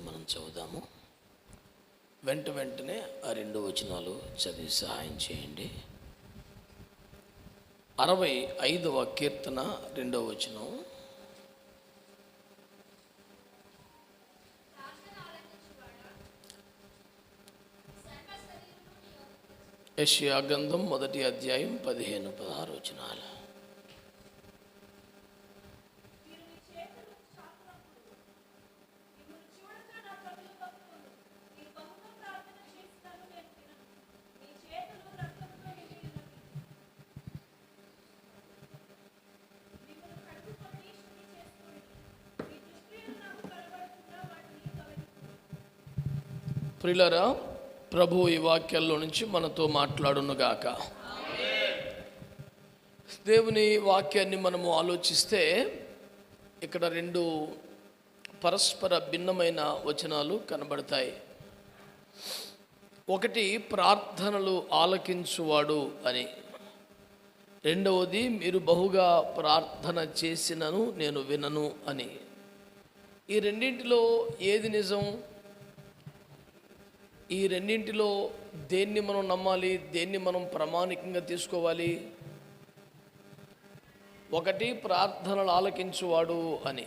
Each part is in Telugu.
మనం చదువుదాము. వెంట వెంటనే ఆ రెండు వచనాలు చదివి సహాయం చేయండి. అరవై ఐదవ కీర్తన రెండవ వచనం. యష్యా గ్రంథం మొదటి అధ్యాయం పదిహేను పదహారు వచనాలు. ప్రిలరా ప్రభు ఈ వాక్యాల్లో నుంచి మనతో మాట్లాడునుగాక. దేవుని వాక్యాన్ని మనము ఆలోచిస్తే ఇక్కడ రెండు పరస్పర భిన్నమైన వచనాలు కనబడతాయి. ఒకటి ప్రార్థనలు ఆలకించువాడు అని. రెండవది మీరు బహుగా ప్రార్థన చేసినను నేను వినను అని. ఈ రెండింటిలో ఏది నిజం? ఈ రెండింటిలో దేన్ని మనం నమ్మాలి దేన్ని మనం ప్రామాణికంగా తీసుకోవాలి? ఒకటి ప్రార్థనలు ఆలకించువాడు అని.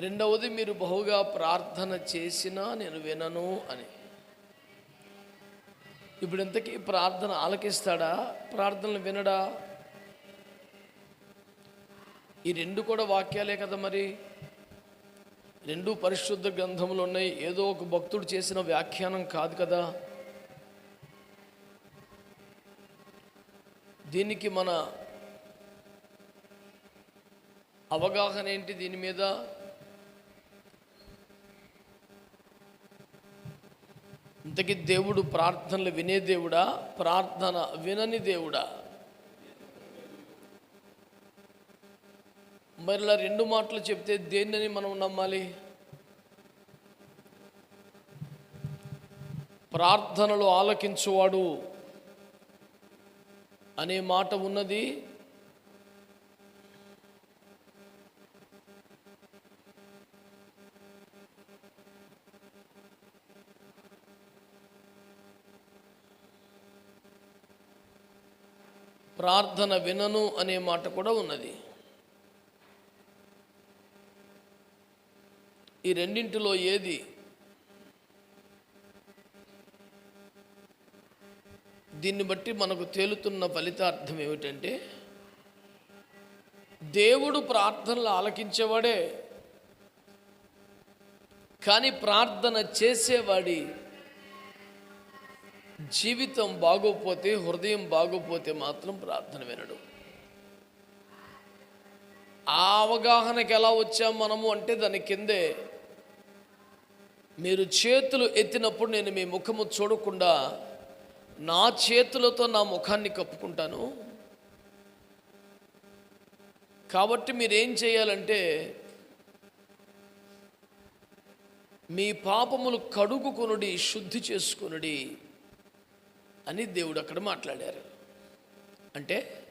రెండవది మీరు బహుగా ప్రార్థన చేసినా నేను వినను అని. ఇప్పుడు ఇంతకీ ప్రార్థన ఆలకిస్తాడా? ప్రార్థనలు వినడా? ఈ రెండు కూడా వాక్యాలే కదా మరి. రెండు పరిశుద్ధ గ్రంథములు ఉన్నాయి. ఏదో ఒక భక్తుడు చేసిన వ్యాఖ్యానం కాదు కదా. దీనికి మన అవగాహన ఏంటి? దీని మీద ఇంతకీ దేవుడు ప్రార్థనలు వినే దేవుడా? ప్రార్థన వినని దేవుడా? మరలా రెండు మాటలు చెప్తే దేన్నని మనం నమ్మాలి? ప్రార్థనలు ఆలకించువాడు అనే మాట ఉన్నది. ప్రార్థన వినను అనే మాట కూడా ఉన్నది. ఈ రెండింటిలో ఏది దీన్ని బట్టి మనకు తేలుతున్న ఫలితార్థం ఏమిటంటే దేవుడు ప్రార్థనలు ఆలకించేవాడే కానీ ప్రార్థన చేసేవాడి జీవితం బాగోపోతే హృదయం బాగోపోతే మాత్రం ప్రార్థన వినడు. ఆ అవగాహనకి ఎలా వచ్చాం మనము అంటే దాని కిందే మీరు చేతులు ఎత్తినప్పుడు నేను మీ ముఖము చూడకుండా నా చేతులతో నా ముఖాన్ని కప్పుకుంటాను. కాబట్టి మీరేం చేయాలంటే మీ పాపములు కడుగుకొనుడి శుద్ధి చేసుకొనుడి అని దేవుడు అక్కడ మాట్లాడారు. అంటే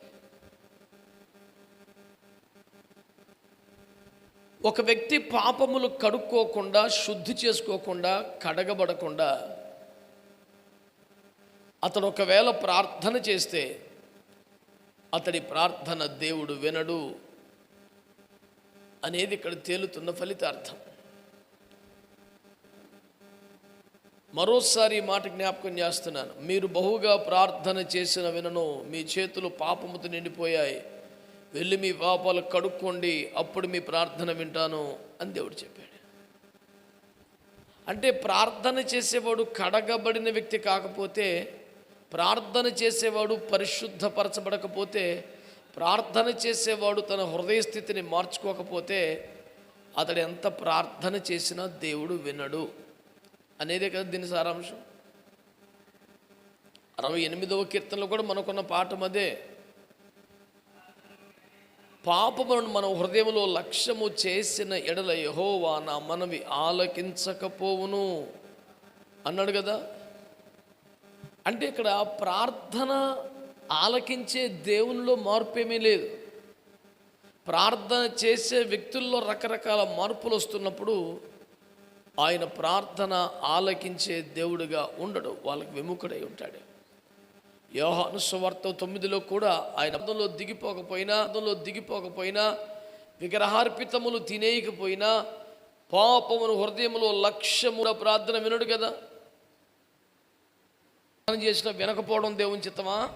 ఒక వ్యక్తి పాపములు కడుక్కోకుండా శుద్ధి చేసుకోకుండా కడగబడకుండా అతడు ఒకవేళ ప్రార్థన చేస్తే అతడి ప్రార్థన దేవుడు వినడు అనేది ఇక్కడ తేలుతున్న ఫలితార్థం. మరోసారి మాట జ్ఞాపకం చేస్తున్నాను. మీరు బహుగా ప్రార్థన చేసిన వినను మీ చేతులు పాపముతో నిండిపోయాయి. వెళ్ళి మీ పాపాలు కడుక్కోండి అప్పుడు మీ ప్రార్థన వింటాను అని దేవుడు చెప్పాడు. అంటే ప్రార్థన చేసేవాడు కడగబడిన వ్యక్తి కాకపోతే ప్రార్థన చేసేవాడు పరిశుద్ధపరచబడకపోతే ప్రార్థన చేసేవాడు తన హృదయ స్థితిని మార్చుకోకపోతే అతడు ఎంత ప్రార్థన చేసినా దేవుడు వినడు. అనేదే కదా దీని సారాంశం. అరవై ఎనిమిదవ కీర్తనలో కూడా మనకున్న పాఠం అదే. పాపమును మన హృదయంలో లక్ష్యము చేసిన ఎడల యహోవా నా మనవి ఆలకించకపోవును. అన్నాడు కదా? అంటే ఇక్కడ ప్రార్థన ఆలకించే దేవునిలో మార్పు ఏమీ లేదు. ప్రార్థన చేసే వ్యక్తుల్లో రకరకాల మార్పులు వస్తున్నప్పుడు ఆయన ప్రార్థన ఆలకించే దేవుడిగా ఉండడు వాళ్ళకి విముఖుడై ఉంటాడు. యోహాను సువార్త తొమ్మిదిలో కూడా ఆయన అర్థంలో దిగిపోకపోయినా అర్థంలో దిగిపోకపోయినా విగ్రహార్పితములు తినేయకపోయినా పాపమును హృదయములో లక్ష్యముల ప్రార్థన వినడు కదా. మనం చేసిన వినకపోవడం దేవుని చిత్తమా?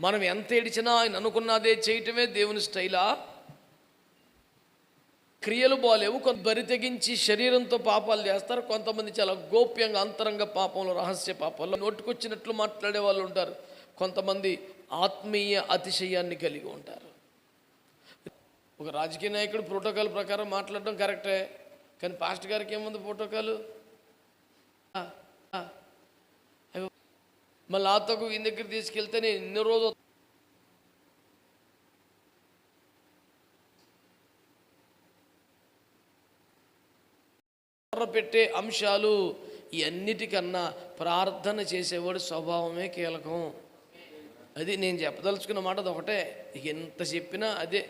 మనం ఎంత ఏడిచినా ఆయన అనుకున్నదే చేయటమే దేవుని స్టైలా? క్రియలు బాలేవు. కొంత బరి తెగించి శరీరంతో పాపాలు చేస్తారు. కొంతమంది చాలా గోప్యంగా అంతరంగ పాపంలో రహస్య పాపాలు నోటుకొచ్చినట్లు మాట్లాడే వాళ్ళు ఉంటారు. కొంతమంది ఆత్మీయ అతిశయాన్ని కలిగి ఉంటారు. ఒక రాజకీయ నాయకుడు ప్రోటోకాల్ ప్రకారం మాట్లాడడం కరెక్టే. కానీ పాస్ట్ గారికి ఏముంది ప్రోటోకాలు? మళ్ళీ ఆతకు ఈయన దగ్గర తీసుకెళ్తే నేను ఇన్ని రోజు పెట్టే అంశాలు ఇవన్నిటికన్నా అన్నిటికన్నా ప్రార్థన చేసేవాడు స్వభావమే కీలకం. అది నేను చెప్పదలుచుకున్న మాట అది ఒకటే. ఎంత చెప్పినా అదే.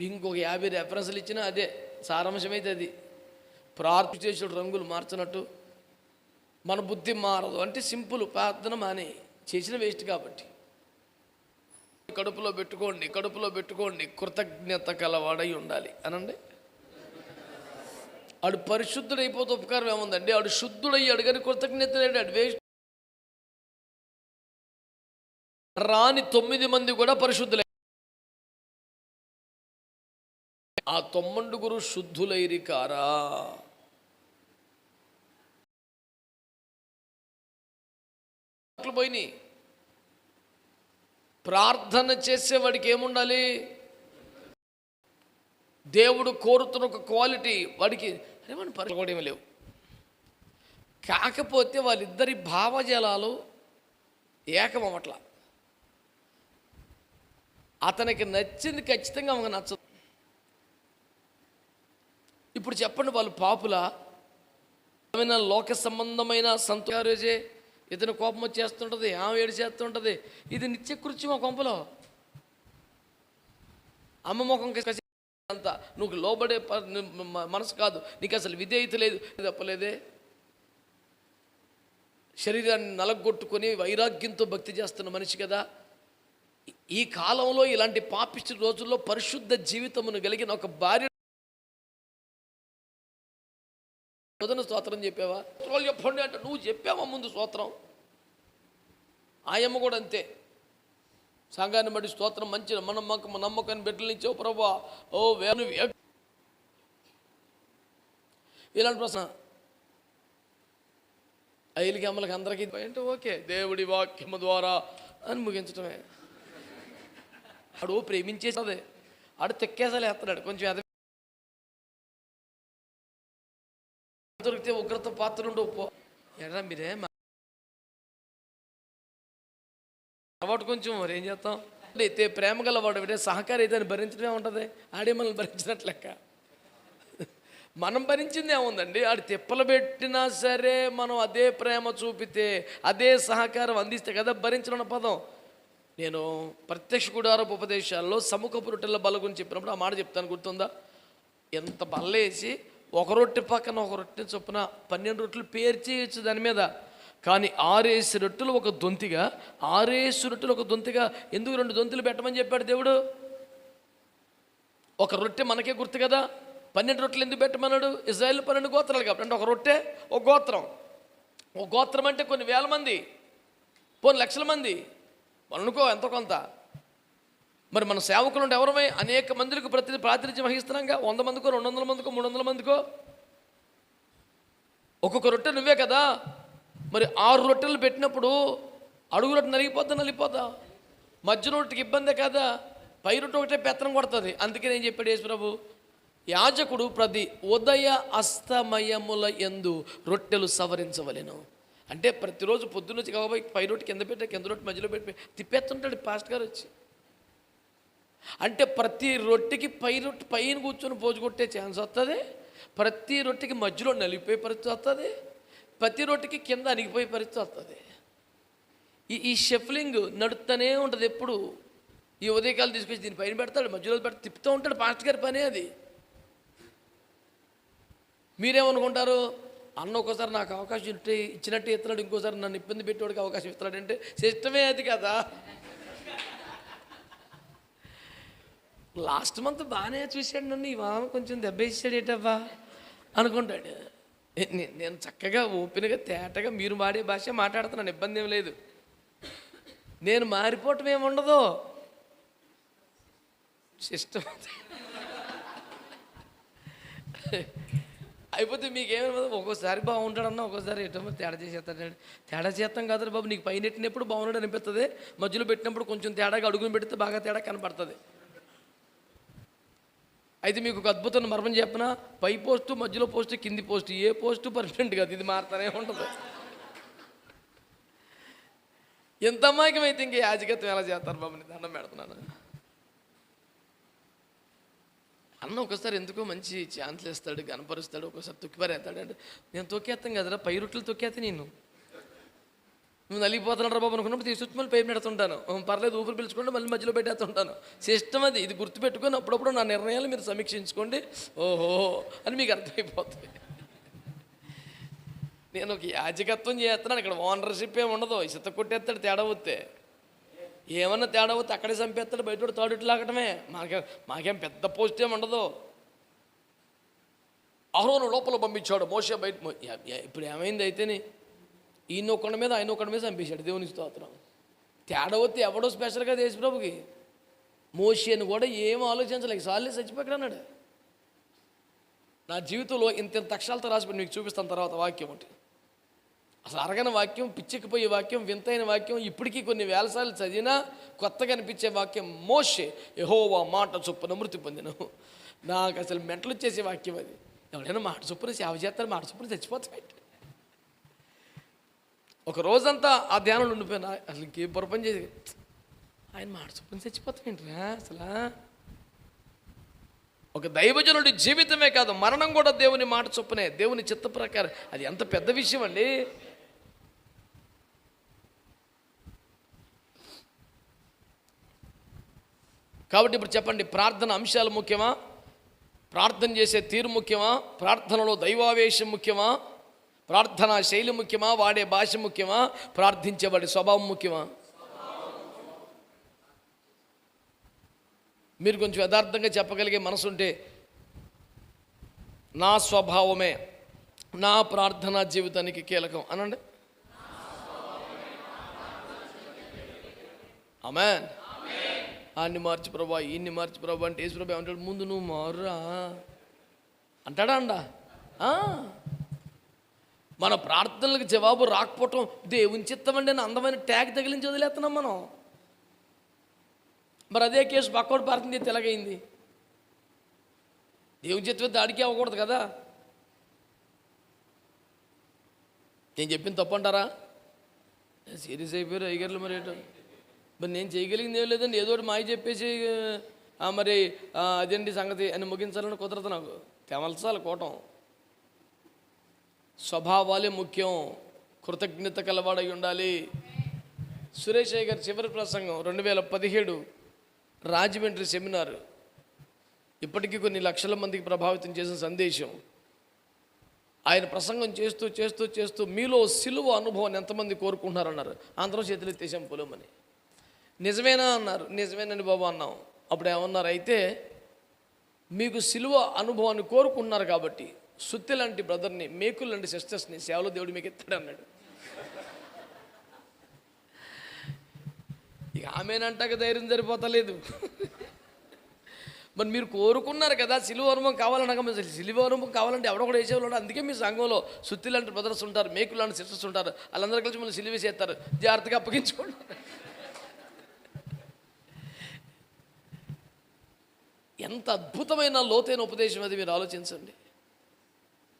ఇంకొక యాభై రెఫరెన్స్లు ఇచ్చినా అదే. సారాంశమైతే అది. ప్రార్థన చేసే రంగులు మార్చినట్టు. మన బుద్ధి మారదు. అంటే సింపుల్ ప్రార్థన మానే. చేసిన వేస్ట్ కాబట్టి. కడుపులో పెట్టుకోండి కడుపులో పెట్టుకోండి. కృతజ్ఞత కలవాడై ఉండాలి. అనండి? ఆడు పరిశుద్ధుడైపోతే ఉపకారం ఏముందండి? ఆడు శుద్ధుడయ్యాడు కానీ కృతజ్ఞత లేడాడు వేస్ట్ రాని తొమ్మిది మంది కూడా పరిశుద్ధులై. ఆ తొమ్మండుగురు శుద్ధులైరి కారా? పోయినాయి ప్రార్థన చేసేవాడికి ఏముండాలి? దేవుడు కోరుతున్న ఒక క్వాలిటీ వాడికి అరే వాడిని పరగొడేమి లేవు. కాకపోతే వాళ్ళిద్దరి భావజలాలు ఏకమవట్ల అతనికి నచ్చింది ఖచ్చితంగా ఆమెకు నచ్చదు. ఇప్పుడు చెప్పండి వాళ్ళు పాపుల ఏమైనా లోక సంబంధమైన సంతోషే ఇతను కోపం వచ్చేస్తుంటుంది ఆమె ఏడిచేస్తుంటుంది ఇది నిత్య కృత్యం ఆ కొంపలో. అమ్మ ముఖం కసి అంత. నువ్వు లోబడే మనసు కాదు. నీకు అసలు విధేయత లేదు. తప్పలేదే. శరీరాన్ని నలగొట్టుకొని వైరాగ్యంతో భక్తి చేస్తున్న మనిషి కదా. ఈ కాలంలో ఇలాంటి పాపిష్టి రోజుల్లో పరిశుద్ధ జీవితమును కలిగిన ఒక భార్య మొదన స్తోత్రం చెప్పావా? స్తోత్రాలు చెప్పండి అంటే నువ్వు చెప్పావా ముందు స్తోత్రం? ఆయమ్మ కూడా అంతే. సంఘాన్ని బట్టి స్తోత్రం మంచి మన నమ్మకం నమ్మకాన్ని బిడ్డలు ఇచ్చావు ప్రభా. ఓ వేను ఇలాంటి ప్రశ్న. ఐలికి అమ్మలకి అందరికీ అంటే ఓకే. దేవుడి వాక్యము ద్వారా అని ముగించడమే ఆడు ప్రేమించేసదే ఆడు తెక్కేసలే వేస్తున్నాడు కొంచెం ఎద దొరికితే ఉగ్రత పాత్ర ఉండి ఒప్పు ఎరా మీరే అలవాటు కొంచెం మరి ఏం చేస్తాం? అయితే ప్రేమ గల అంటే సహకారి అయితే భరించడమే ఉంటుంది. ఆడే మనల్ని భరించినట్లు లెక్క. మనం భరించింది ఏముందండి? ఆడు తిప్పలు పెట్టినా సరే మనం అదే ప్రేమ చూపితే అదే సహకారం అందిస్తే కదా భరించడం పదం. నేను ప్రత్యక్ష గుడారపు ఉపదేశాల్లో సముఖ రొట్టెల బల గురించి చెప్పినప్పుడు ఆ మాట చెప్తాను గుర్తుందా? ఎంత బల్లేసి ఒక రొట్టె పక్కన ఒక రొట్టె చొప్పున పన్నెండు రొట్టెలు పేర్చేయచ్చు దాని మీద. కానీ ఆరేసి రొట్టెలు ఒక దొంతిగా ఆరేసి రొట్టెలు ఒక దొంతిగా ఎందుకు రెండు దొంతులు పెట్టమని చెప్పాడు దేవుడు? ఒక రొట్టె మనకే గుర్తు కదా? పన్నెండు రొట్టెలు ఎందుకు పెట్టమన్నాడు? ఇజ్రాయెల్ పన్నెండు గోత్రాలు కాబట్టి. అంటే ఒక రొట్టె ఒక గోత్రం. ఒక గోత్రం అంటే కొన్ని వేల మంది పోని లక్షల మంది. మనం అనుకో ఎంతో కొంత. మరి మన సేవకులు ఉంటే ఎవరమై? అనేక మందులకు ప్రతి ప్రాతినిధ్యం వహిస్తున్నాంగా. వంద మందికో రెండు వందల మందికో మూడు వందల మందికో. ఒక్కొక్క రొట్టె నువ్వే కదా? మరి ఆరు రొట్టెలు పెట్టినప్పుడు అడుగు రొట్టె నలిగిపోద్దా నలిగిపోద్దా? మధ్య రొట్టెకి ఇబ్బంది కదా. పై రొట్టె ఒకటే పెత్తనం కొడుతుంది. అందుకే నేను చెప్పాడు యేసుప్రభు యాజకుడు ప్రతి ఉదయ అస్తమయముల ఎందు రొట్టెలు సవరించవలెను. అంటే ప్రతిరోజు పొద్దున్నొచ్చి కాబట్టి పై రొట్టె కింద పెట్టా కింద రొట్టె మధ్యలో పెట్టి తిప్పేస్తుంటాడు పాస్ట్ గారు వచ్చి. అంటే ప్రతి రొట్టెకి పై రొట్టె పైన కూర్చొని పోజు కొట్టే ఛాన్స్ వస్తుంది ప్రతి రొట్టెకి మధ్యలో నలిపే పరిస్థితి వస్తుంది ప్రతి రొట్టెకి కింద అణిగిపోయే పరిస్థితి వస్తుంది. ఈ ఈ షఫ్లింగ్ నడుస్తూనే ఉంటుంది ఎప్పుడు. ఈ ఉదయకాలు తీసుకొచ్చి దీని పైన పెడతాడు మధ్యలో పెడతా తిప్పుతూ ఉంటాడు పాస్ట్ గారి పనే అది. మీరేమనుకుంటారు? అన్న ఒక్కోసారి నాకు అవకాశం ఇట్టే ఇచ్చినట్టు ఇస్తున్నాడు ఇంకోసారి నన్ను ఇబ్బంది పెట్టేవాడికి అవకాశం ఇస్తున్నాడంటే సిస్టమే అది కదా. లాస్ట్ మంత్ బాగానే చూశాడు నన్ను ఈ వామ కొంచెం దెబ్బ ఇచ్చాడు ఏటవ్వా అనుకుంటాడు. నేను చక్కగా ఓపెన్గా తేటగా మీరు మాడే భాష మాట్లాడుతున్నాను ఇబ్బంది ఏం లేదు. నేను మారిపోవటం ఏమి ఉండదు. సిస్టమ్ అయిపోతే మీకేమైనా ఒక్కోసారి బాగుంటాడన్నా ఒక్కోసారి ఎటో తేడా చేసేస్తాడు. తేడా చేస్తాం కాదు బాబు నీకు పైన ఎట్టినప్పుడు బాగున్నాడు అనిపిస్తుంది. మధ్యలో పెట్టినప్పుడు కొంచెం తేడాగా అడుగుని పెడితే బాగా తేడా కనపడుతుంది. అయితే మీకు ఒక అద్భుతమైన మర్మం చెప్పిన? పై పోస్టు మధ్యలో పోస్టు కింది పోస్టు. ఏ పోస్టు పర్మనెంట్ కాదు. ఇది మారుతానే ఉంటుంది ఎంత అమాయకం అయితే ఇంక యాజకత్వం ఎలా చేస్తారు బాబు? నీ దండం పెడుతున్నాను. అన్న ఒకసారి ఎందుకో మంచి ఛాన్స్లు ఇస్తాడు కనపరుస్తాడు ఒకసారి తొక్కిపారేస్తాడు. అంటే నేను తొక్కేస్తాను కదరా? పై రొట్టెలు తొక్కేస్తే నేను. నువ్వు నలిగిపోతున్నాడు బాబు అనుకున్నప్పుడు తీసుకొచ్చి మళ్ళీ పైపు పెడుతుంటాను పర్లేదు ఊపిరి పిలుచుకుంటే మళ్ళీ మధ్యలో పెట్టేస్తుంటాను. సిస్టమ్ అది. ఇది గుర్తుపెట్టుకొని అప్పుడప్పుడు నా నిర్ణయాలు మీరు సమీక్షించుకోండి. ఓహో అని మీకు అర్థమైపోతుంది. నేను ఒక యాజకత్వం చేస్తున్నాను. ఇక్కడ ఓనర్షిప్ ఏమి ఉండదు. ఇసుత కొట్టేస్తాడు తేడా వస్తే ఏమన్నా తేడా వస్తే అక్కడే చంపేస్తాడు బయట తాడుట్లు లాగటమే. మాకే మాకేం పెద్ద పోస్ట్ ఏమి ఉండదు. అహరోను లోపల పంపించాడు. మోసే బయట ఇప్పుడు ఏమైంది అయితేనే ఈయన ఒక్కడి మీద ఆయన ఒక్కడి మీద చంపేశాడు దేవుని స్తోత్రం. తేడా వస్తే ఎవడో స్పెషల్గా దేశప్రభుకి ప్రభుకి? అని కూడా ఏం ఆలోచించలేక సార్లే చచ్చిపోయాడు అన్నాడు. నా జీవితంలో ఇంత ఇంత అక్షరాలతో రాసిపోయి మీకు చూపిస్తాను తర్వాత వాక్యం ఒకటి. అసలు అరగని వాక్యం పిచ్చెక్కిపోయే వాక్యం వింతైన వాక్యం ఇప్పటికీ కొన్ని వేలసార్లు చదివినా కొత్తగా అనిపించే వాక్యం మోషే. యహోవా మాట చొప్పున మృతి పొందిన. నాకు అసలు మెంటలు వచ్చేసే వాక్యం అది. ఎవడైనా మాట చొప్పున సేవ చేస్తారు మాట చొప్పున చచ్చిపోతాయి ఒక రోజంతా ఆ ధ్యానంలో ఉండిపోయినా అసలు ఇంకేం పొరపని చేసి ఆయన మాట చొప్పున చచ్చిపోతామేంట్రా అసలు? ఒక దైవజనుడి జీవితమే కాదు మరణం కూడా దేవుని మాట చొప్పునే దేవుని చిత్త ప్రకారం. అది ఎంత పెద్ద విషయం అండి. కాబట్టి ఇప్పుడు చెప్పండి ప్రార్థన అంశాలు ముఖ్యమా? ప్రార్థన చేసే తీరు ముఖ్యమా? ప్రార్థనలో దైవావేశం ముఖ్యమా? ప్రార్థనా శైలి ముఖ్యమా? వాడే భాష ముఖ్యమా? ప్రార్థించేవాడి స్వభావం ముఖ్యమా? మీరు కొంచెం యథార్థంగా చెప్పగలిగే మనసుంటే నా స్వభావమే నా ప్రార్థనా జీవితానికి కీలకం. అనండి. ఆమెన్. అన్ని మార్చి ప్రభా ఇన్ని మార్చి ప్రభా అంటే యేసు ప్రభా అంటాడు ముందు నువ్వు మారురా. అంటాడా అండా? ఆ. మన ప్రార్థనలకు జవాబు రాకపోవటం దేవుని చిత్తమండి అని అందమైన ట్యాగ్ తగిలించి వదిలేస్తున్నాం మనం. మరి అదే కేసు పక్కోటి పారుతుంది తెలగైంది దేవుని చిత్తమే దాడికి అవ్వకూడదు కదా? నేను చెప్పిన తప్పంటారా? సీరియస్ అయిపోయారు అయ్యగారులు మరి ఏంటో. మరి నేను చేయగలిగింది ఏం లేదండి ఏదో ఒకటి మాయ చెప్పేసి మరి అదేంటి సంగతి అని ముగించాలని కుదరదు నాకు. తెమల్చాలి కోటం. స్వభావాలే ముఖ్యం. కృతజ్ఞత కలవాడై ఉండాలి. సురేష్ అయ్య గారి చివరి ప్రసంగం రెండు వేల పదిహేడు రాజమండ్రి సెమినార్. ఇప్పటికీ కొన్ని లక్షల మందికి ప్రభావితం చేసిన సందేశం. ఆయన ప్రసంగం చేస్తూ చేస్తూ చేస్తూ మీలో సిలువ అనుభవాన్ని ఎంతమంది కోరుకుంటున్నారన్నారు. అందరం చేతులు ఎత్తేసాం పొలమని. నిజమేనా అన్నారు. నిజమేనని బాబు అన్నాం. అప్పుడు ఏమన్నారు అయితే మీకు సిలువ అనుభవాన్ని కోరుకుంటున్నారు కాబట్టి సుత్తి లాంటి బ్రదర్ని మేకులు లాంటి సిస్టర్స్ని సేవలో దేవుడు మీకు ఎత్తాడు అన్నాడు. ఇక ఆమెనంటాక ధైర్యం సరిపోతలేదు. మరి మీరు కోరుకున్నారు కదా సిలువ అనుభవం కావాలనగా మీరు సిలువ అనుభవం కావాలంటే ఎవడో కూడా వేసేవాళ్ళు అందుకే మీ సంఘంలో సుత్తి లాంటి బ్రదర్స్ ఉంటారు మేకులు లాంటి సిస్టర్స్ ఉంటారు. వాళ్ళందరూ కలిసి మళ్ళీ సిలువ చేస్తారు జాగ్రత్తగా అప్పగించుకోండి. ఎంత అద్భుతమైన లోతైన ఉపదేశం అది మీరు ఆలోచించండి.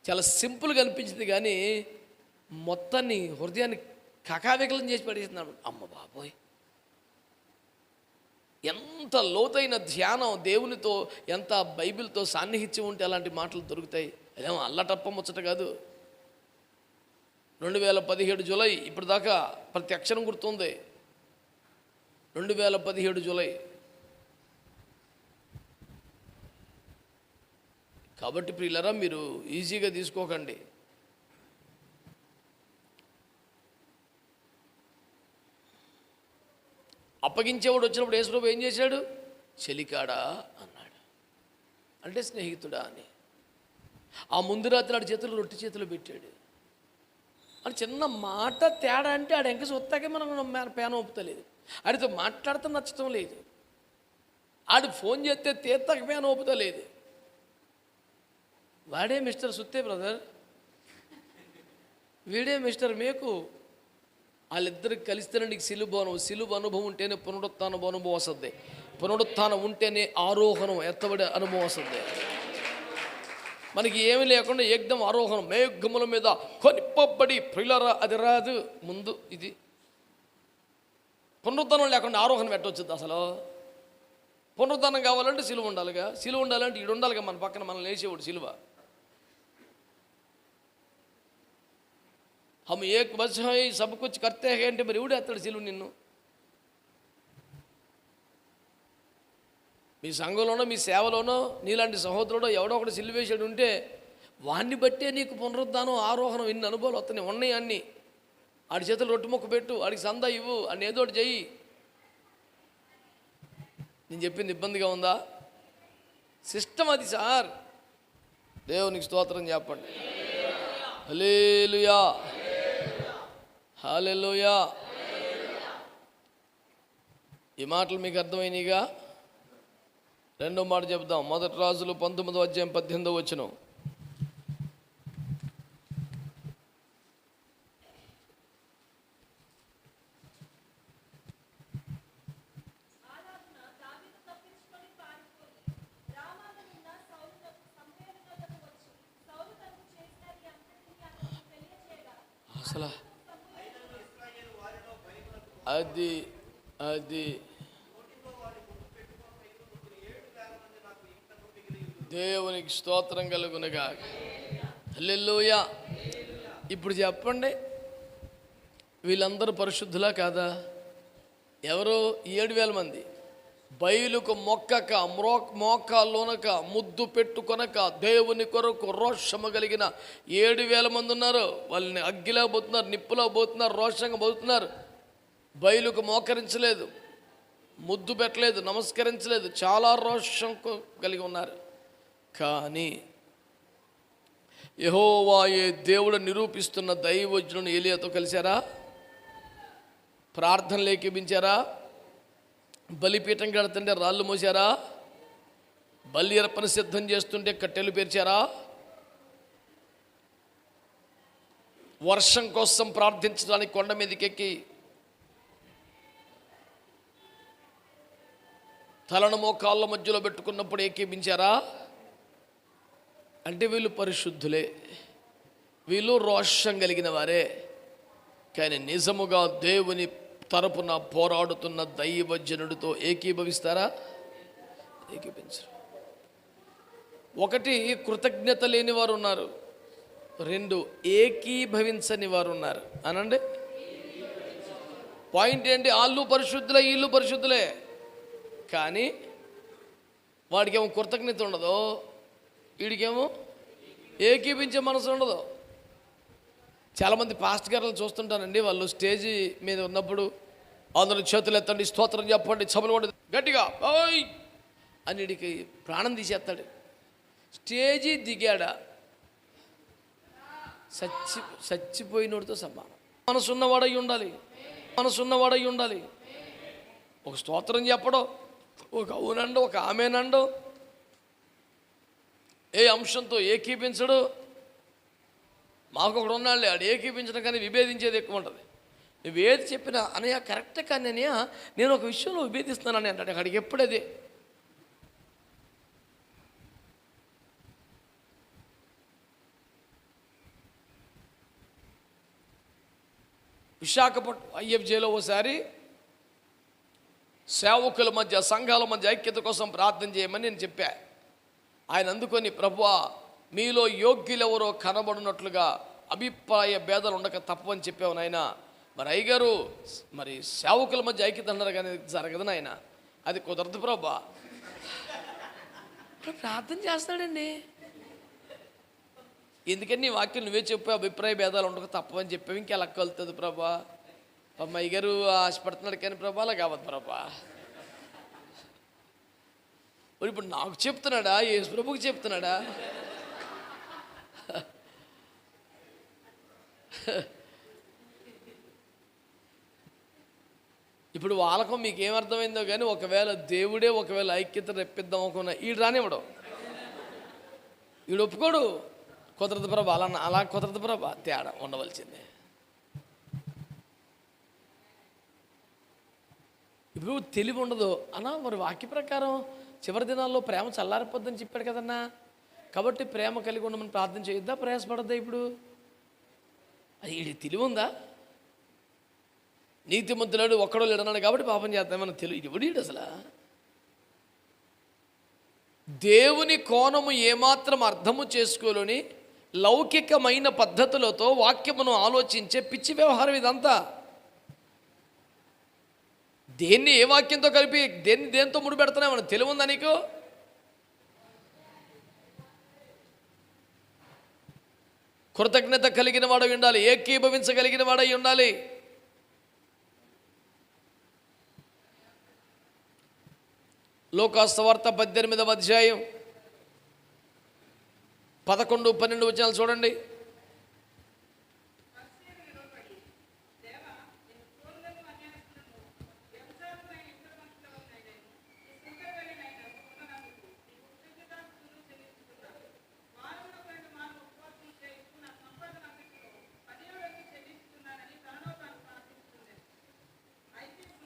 చాలా సింపుల్గా అనిపించింది కానీ మొత్తాన్ని హృదయాన్ని కకావికలం చేసి పడేస్తున్నాడు అమ్మ బాబోయ్! ఎంత లోతైన ధ్యానం దేవునితో ఎంత బైబిల్తో సాన్నిహిత్యం ఉంటే అలాంటి మాటలు దొరుకుతాయి. అదేమో అల్లటప్ప ముచ్చట కాదు. రెండు వేల పదిహేడు జూలై ఇప్పటిదాకా ప్రతి అక్షరం గుర్తుంది. రెండు వేల పదిహేడు జూలై కాబట్టి ప్రియులరా మీరు ఈజీగా తీసుకోకండి. అప్పగించేవాడు వచ్చినప్పుడు యేసుప్రభు ఏం చేశాడు? చెలికాడా అన్నాడు. అంటే స్నేహితుడా అని. ఆ ముందు రాత్రి ఆడి చేతులు రొట్టె చేతులు పెట్టాడు. అని చిన్న మాట తేడా అంటే ఆడ ఎంక సొత్తాకే మనం పేన ఒప్పుతలేదు. ఆడితో మాట్లాడితే నచ్చటం లేదు. ఆడు ఫోన్ చేస్తే తీర్థక పేన ఒప్పుతలేదు. వాడే మిస్టర్ సుత్తే బ్రదర్ వీడే మిస్టర్ మేకు వాళ్ళిద్దరికి కలిస్తేనే నీకు సిలుబు అనుభవం సిలుబు అనుభవం ఉంటేనే పునరుత్న అనుభవం వస్తుంది. పునరుత్థానం ఉంటేనే ఆరోహణం ఎత్తబడే అనుభవం వస్తుంది. మనకి ఏమి లేకుండా యజ్ఞం ఆరోహణం మేఘముల మీద కొనిప్పబడి ప్రిలరా అది రాదు. ముందు ఇది. పునరుద్ధరణం లేకుండా ఆరోహణం పెట్టవచ్చుద్ది అసలు? పునరుద్ధరణం కావాలంటే సిలువ ఉండాలిగా. సిలువ ఉండాలంటే ఇడు ఉండాలిగా మన పక్కన మనం లేచేవాడు సిలువ. హమ్ एक బస్ హై सब कुछ करते हैं అంటే మరి ఎవడేస్తాడు సిలువ నిన్ను మీ సంఘంలోనో మీ సేవలోనో నీలాంటి సహోదరుడో ఎవడో ఒకటి సిల్వేసాడు ఉంటే వాణ్ణి బట్టే నీకు పునరుద్ధానం ఆరోహణం ఇన్ని అనుభవాలు వస్తున్నాయి ఉన్నాయి అన్ని. ఆడి చేతులు రొట్టుమొక్క పెట్టు ఆడికి సందా ఇవ్వు అని ఏదో ఒకటి చెయ్యి. నేను చెప్పింది ఇబ్బందిగా ఉందా? సిస్టమ్ అది సార్. దేవునికి స్తోత్రం చెప్పండి. హలేలుయా హాలెలుయా ఈ మాటలు మీకు అర్థమైనగా రెండో మాట చెప్దాం మొదటి రాజులు పంతొమ్మిదో అధ్యాయం పద్దెనిమిదో వచ్చినాం అసలు అది అది దేవునికి స్తోత్రం కలుగునుగా. హల్లెల్లోయ ఇప్పుడు చెప్పండి వీళ్ళందరూ పరిశుద్ధులా కాదా? ఎవరో ఏడు వేల మంది. బయలుకు మొక్కక మ్రో మోకాల్లోనక ముద్దు పెట్టుకొనక దేవుని కొరకు రోషము కలిగిన ఏడు వేల మంది ఉన్నారు. వాళ్ళని అగ్గిలో పోతున్నారు నిప్పులో పోతున్నారు రోషంగా పోతున్నారు. బయలుకు మోకరించలేదు ముద్దు పెట్టలేదు నమస్కరించలేదు. చాలా రోషం కలిగి ఉన్నారు. కానీ యహోవాయే దేవుడు నిరూపిస్తున్న దైవజ్ఞుని ఏలియాతో కలిశారా? ప్రార్థనలు ఏకీపించారా బలిపీఠం కడుతుంటే రాళ్ళు మోసారా బలి అర్పణ సిద్ధం చేస్తుంటే కట్టెలు పేర్చారా? వర్షం కోసం ప్రార్థించడానికి కొండ మీదకెక్కి తలను మోకాళ్ళ మధ్యలో పెట్టుకున్నప్పుడు ఏకీపించారా అంటే వీళ్ళు పరిశుద్ధులే. వీళ్ళు రోషం కలిగిన వారే. కానీ నిజముగా దేవుని తరపున పోరాడుతున్న దైవజనుడితో ఏకీభవిస్తారా? ఏకీపించరు ఒకటి కృతజ్ఞత లేని వారు ఉన్నారు. రెండు ఏకీభవించని వారు ఉన్నారు. అనండి? పాయింట్ ఏంటి? వాళ్ళు పరిశుద్ధులే వీళ్ళు పరిశుద్ధులే. కానీ వాడికి ఏమో కృతజ్ఞత ఉండదు? వీడికేమో ఏకీపించే మనసు ఉండదు. చాలామంది పాస్ట్ గారులు చూస్తుంటానండి వాళ్ళు స్టేజి మీద ఉన్నప్పుడు అందరూ చేతులు ఎత్తండి స్తోత్రం చెప్పండి చపలు కొట్టి గట్టిగా ఓయ్ అని వీడికి ప్రాణం తీసేస్తాడు. స్టేజీ దిగాడా చచ్చి చచ్చిపోయినోడితో సమానం. మనసున్నవాడై ఉండాలి. మనసున్నవాడై ఉండాలి. ఒక స్తోత్రం చెప్పడం ఒక అవునండో ఒక ఆమెనండో ఏ అంశంతో ఏకీపించడు? మాకు ఒకడు ఉన్నాడులే ఆడు ఏకీపించడం కానీ విభేదించేది ఎక్కువ ఉంటుంది. నువ్వు ఏది చెప్పినా అనయ్య కరెక్ట్ కానీ అనయ్య నేను ఒక విషయంలో విభేదిస్తున్నానని అంటాడు. అక్కడికి ఎప్పుడది విశాఖపట్నం ఐఎఫ్జేలో ఒకసారి సేవకుల మధ్య సంఘాల మధ్య ఐక్యత కోసం ప్రార్థన చేయమని నేను చెప్పాను ఆయన అందుకొని ప్రభువా మీలో యోగ్యులెవరో కనబడినట్లుగా అభిప్రాయ భేదాలు ఉండక తప్పని చెప్పావు నాయన. మరి అయ్యగారు మరి సేవకుల మధ్య ఐక్యత అన్నారు కానీ జరగదు నాయన. అది కుదరదు ప్రభా. ప్రార్థన చేస్తాడండి ఎందుకని నీ వాక్యం నువ్వే చెప్పు అభిప్రాయ భేదాలు ఉండక తప్పని చెప్పావు ఇంకెలా కలుతుంది ప్రభా? అమ్మాయి గారు ఆశపడుతున్నాడు కానీ ప్రభా అలా కావద్దు ప్రభా. మరి ఇప్పుడు నాకు చెప్తున్నాడా? యేసు ప్రభుకి చెప్తున్నాడా? ఇప్పుడు వాళ్ళకు మీకేమర్థమైందో కానీ ఒకవేళ దేవుడే ఒకవేళ ఐక్యత రెప్పిద్దాం అనుకున్న ఈడు రానివ్వడు. ఈడు ఒప్పుకోడు. కుదరదు ప్రభ అలా అలా కుదరదు ప్రభ తేడా ఉండవలసిందే. ఇప్పుడు తెలివి ఉండదు. అన్నా మరి వాక్య ప్రకారం చివరి దినాల్లో ప్రేమ చల్లారిపోద్దని చెప్పాడు కదన్నా. కాబట్టి ప్రేమ కలిగి ఉండమని ప్రార్థన చేయొద్దా? ప్రయాసపడద్దా ఇప్పుడు? అది వీడి తెలివి ఉందా నీతిమంతులాడు ఒక్కడో లేడన్నాడు కాబట్టి పాపం చేద్దామని తెలివి ఇది ఎవడు అసలు? దేవుని కోణము ఏమాత్రం అర్థము చేసుకోలేని లౌకికమైన పద్ధతులతో వాక్యమును ఆలోచించే పిచ్చి వ్యవహారం ఇదంతా. దేన్ని ఏ వాక్యంతో కలిపి దేన్ని దేంతో ముడిపెడుతున్నావు మనం తెలివి ఉందా నీకు? కృతజ్ఞత కలిగిన వాడై ఉండాలి ఏకీభవించగలిగిన వాడై ఉండాలి. లోకాస్తవార్త పద్దెనిమిదవ అధ్యాయం పదకొండు పన్నెండు వచ్చినాలు చూడండి.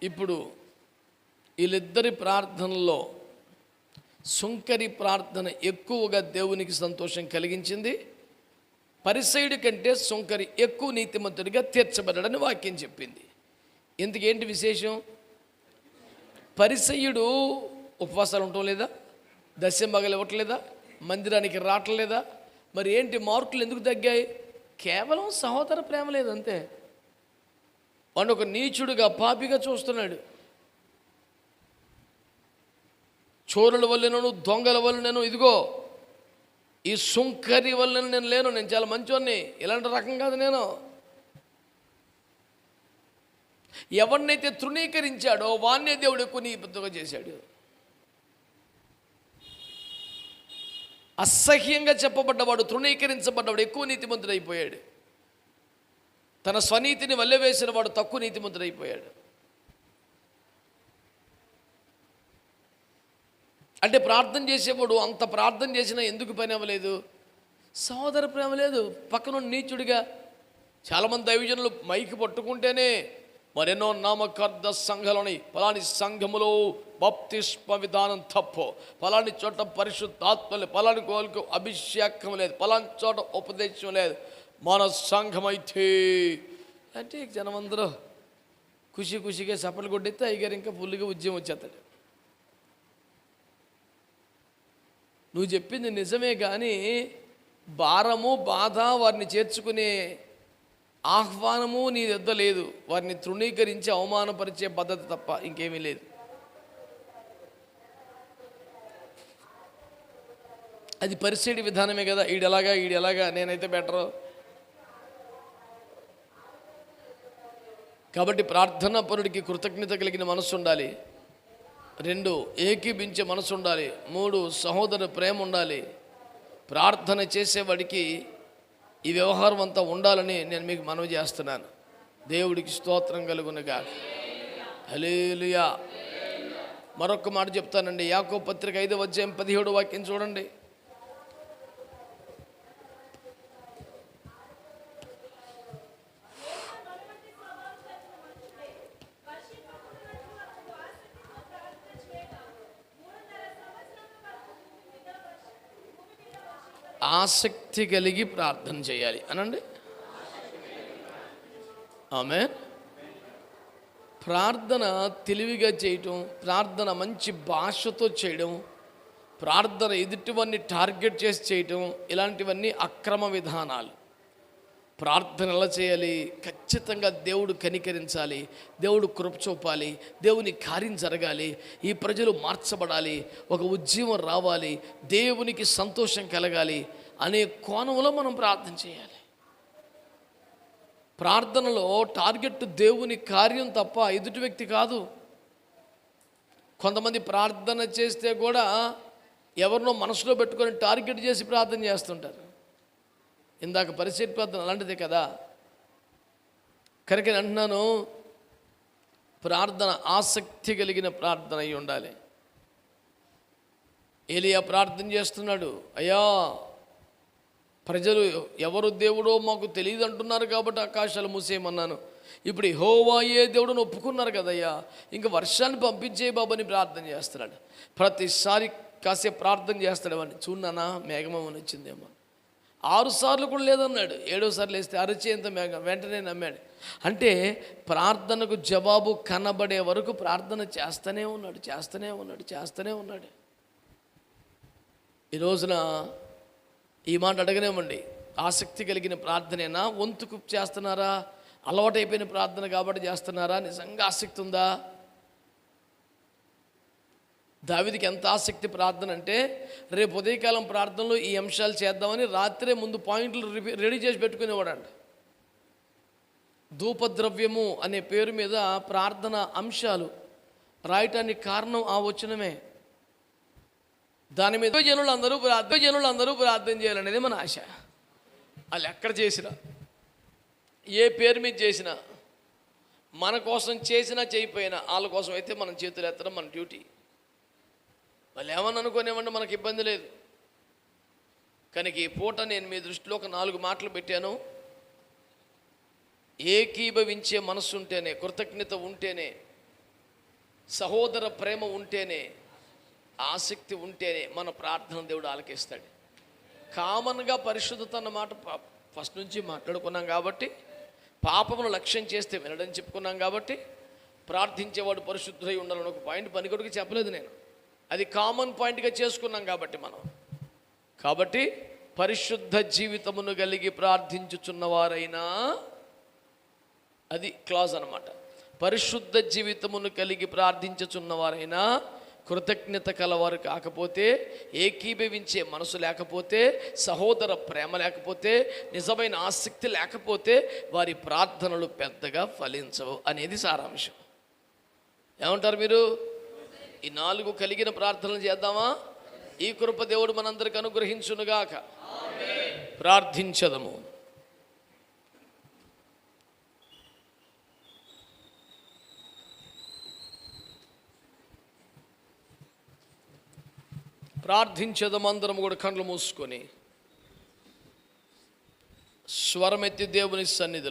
ఇప్పుడు వీళ్ళిద్దరి ప్రార్థనలో సుంకరి ప్రార్థన ఎక్కువగా దేవునికి సంతోషం కలిగించింది. పరిసైడు కంటే సుంకరి ఎక్కువ నీతిమంతుడిగా తీర్చబడ్డాడని వాక్యం చెప్పింది. ఇంతకేంటి విశేషం? పరిసయ్యుడు ఉపవాసాలు ఉండటం లేదా? దశమగలు ఇవ్వట్లేదా? మందిరానికి రావట్లేదా? మరి ఏంటి మార్కులు ఎందుకు తగ్గాయి? కేవలం సహోదర ప్రేమ లేదంతే వాడు ఒక నీచుడుగా పాపిగా చూస్తున్నాడు. చోరుల వల్లనను దొంగల వల్ల నేను ఇదిగో ఈ సుంకరి వల్ల నేను లేను నేను చాలా మంచివాడిని ఇలాంటి రకం కాదు నేను. ఎవరినైతే తృణీకరించాడో వాన్నే దేవుడు ఎక్కువ నీబద్ధంగా చేశాడు. అసహ్యంగా చెప్పబడ్డవాడు తృణీకరించబడ్డవాడు ఎక్కువ నీతిమంతుడు అయిపోయాడు తన స్వనీతిని వల్లెవేసిన వాడు తక్కువ నీతిమంతుడైపోయాడు అంటే ప్రార్థన చేసేవాడు అంత ప్రార్థన చేసినా ఎందుకు పని అవ్వలేదు? సహోదర ప్రేమ లేదు. పక్కన నీచుడిగా చాలామంది దైవజనులు మైకి పట్టుకుంటేనే మరెన్నో నామకర్ద సంఘాలని పలాని సంఘములో బప్తిష్మ విధానం తప్పు పలాని చోట పరిశుద్ధాత్మ లేదు పలాని కోలుకు అభిషేకం లేదు పలాని చోట ఉపదేశం లేదు. మన సంఘం అంటే జనమందరూ ఖుషి ఖుషిగా చప్పలు కొట్టిస్తే అయ్యగారు ఇంకా ఫుల్గా ఉద్యమం వచ్చేస్తాడు. నువ్వు చెప్పింది నిజమే కానీ భారము బాధ వారిని చేర్చుకునే ఆహ్వానము నీ దగ్గర లేదు. వారిని తృణీకరించి అవమానపరిచే పద్ధతి తప్ప ఇంకేమీ లేదు. అది పరిస్థితి విధానమే కదా. ఈడెలాగా ఈడెలాగా? నేనైతే బెటరు. కాబట్టి ప్రార్థనా పరుడికి కృతజ్ఞత కలిగిన మనసు ఉండాలి. రెండు ఏకీభించే మనసు ఉండాలి. మూడు సహోదర ప్రేమ ఉండాలి. ప్రార్థన చేసేవాడికి ఈ వ్యవహారం అంతా ఉండాలని నేను మీకు మనవి చేస్తున్నాను. దేవుడికి స్తోత్రం కలుగునగా. హలేలుయా మరొక మాట చెప్తానండి. యాకో పత్రిక ఐదవ అధ్యాయం పదిహేడు వాక్యం చూడండి. ఆసక్తి కలిగి ప్రార్థన చేయాలి. అనండి? ఆమె ప్రార్థన తెలివిగా చేయటం ప్రార్థన మంచి భాషతో చేయడం ప్రార్థన ఎదుటివన్నీ టార్గెట్ చేసి చేయటం ఇలాంటివన్నీ అక్రమ విధానాలు. ప్రార్థన ఎలా చేయాలి ఖచ్చితంగా దేవుడు కనికరించాలి దేవుడు కృప చూపాలి దేవుని కార్యం జరగాలి ఈ ప్రజలు మార్చబడాలి ఒక ఉద్యమం రావాలి దేవునికి సంతోషం కలగాలి అనే కోణంలో మనం ప్రార్థన చేయాలి. ప్రార్థనలో టార్గెట్ దేవుని కార్యం తప్ప ఎదుటి వ్యక్తి కాదు. కొంతమంది ప్రార్థన చేస్తే కూడా ఎవరినో మనసులో పెట్టుకొని టార్గెట్ చేసి ప్రార్థన చేస్తుంటారు. ఇందాక పరిస్థితి పద్ధతి అలాంటిదే కదా? కనుక అంటున్నాను ప్రార్థన ఆసక్తి కలిగిన ప్రార్థన అయి ఉండాలి. ఏలియా ప్రార్థన చేస్తున్నాడు అయ్యా ప్రజలు ఎవరు దేవుడో మాకు తెలియదు అంటున్నారు కాబట్టి ఆకాశాలు మూసేయమన్నాను. ఇప్పుడు హోవాయే దేవుడుని ఒప్పుకున్నారు కదయ్యా. ఇంకా వర్షాన్ని పంపించే బాబని ప్రార్థన చేస్తున్నాడు. ప్రతిసారి కాసేపు ప్రార్థన చేస్తాడు వాడిని. చూడనా మేఘమని వచ్చిందేమో. ఆరు సార్లు కూడా లేదన్నాడు. ఏడోసార్లు వేస్తే అరచేంత మేఘం. వెంటనే నమ్మాడు. అంటే ప్రార్థనకు జవాబు కనబడే వరకు ప్రార్థన చేస్తూనే ఉన్నాడు చేస్తూనే ఉన్నాడు చేస్తూనే ఉన్నాడు. ఈ రోజున ఈ మాట అడగనేమండి ఆసక్తి కలిగిన ప్రార్థనేనా వంతుకు చేస్తున్నారా? అలవాటైపోయిన ప్రార్థన కాబట్టి చేస్తున్నారా? నిజంగా ఆసక్తి ఉందా? దావిదికి ఎంత ఆసక్తి ప్రార్థన అంటే రేపు ఉదయకాలం ప్రార్థనలో ఈ అంశాలు చేద్దామని రాత్రే ముందు పాయింట్లు రిపీ- రెడీ చేసి పెట్టుకునేవాడంట. ధూపద్రవ్యము అనే పేరు మీద ప్రార్థన అంశాలు రాయటానికి కారణం ఆ వచనమే. దాని మీద జనులు అందరూ ప్రార్థన జనులు అందరూ ప్రార్థన చేయాలనేది మన ఆశ. వాళ్ళు ఎక్కడ చేసినా ఏ పేరు మీద చేసినా మన కోసం చేసినా చేయిపోయినా వాళ్ళ కోసం అయితే మనం చేతులు ఎత్తడం మన డ్యూటీ. వాళ్ళు ఏమని అనుకోనివ్వండి మనకి ఇబ్బంది లేదు. కనుక ఈ పూట నేను మీ దృష్టిలో ఒక నాలుగు మాటలు పెట్టాను. ఏకీభవించే మనస్సు ఉంటేనే కృతజ్ఞత ఉంటేనే సహోదర ప్రేమ ఉంటేనే ఆసక్తి ఉంటేనే మన ప్రార్థన దేవుడు ఆలకిస్తాడు. కామన్గా పరిశుద్ధత అన్నమాట ఫస్ట్ నుంచి మాట్లాడుకున్నాం కాబట్టి పాపమును లక్ష్యం చేస్తే వినడం చెప్పుకున్నాం కాబట్టి ప్రార్థించేవాడు పరిశుద్ధుడై ఉండాలని ఒక పాయింట్ పనికొడుకు చెప్పలేదు నేను. అది కామన్ పాయింట్గా చేసుకున్నాం కాబట్టి మనం. కాబట్టి పరిశుద్ధ జీవితమును కలిగి ప్రార్థించుచున్నవారైనా అది క్లాజ్ అనమాట పరిశుద్ధ జీవితమును కలిగి ప్రార్థించుచున్నవారైనా కృతజ్ఞత కలవారు కాకపోతే ఏకీభవించే మనసు లేకపోతే సహోదర ప్రేమ లేకపోతే నిజమైన ఆసక్తి లేకపోతే వారి ప్రార్థనలు పెద్దగా ఫలించవు అనేది సారాంశం. ఏమంటారు మీరు? ఈ నాలుగు కలిగిన ప్రార్థనలు చేద్దామా? ఈ కృప దేవుడు మనందరికి అనుగ్రహించునుగాక. ప్రార్థించదము. ప్రార్థించదము అందరం కూడా కండ్లు మూసుకొని. స్వరమెత్తి దేవుని సన్నిధిలో.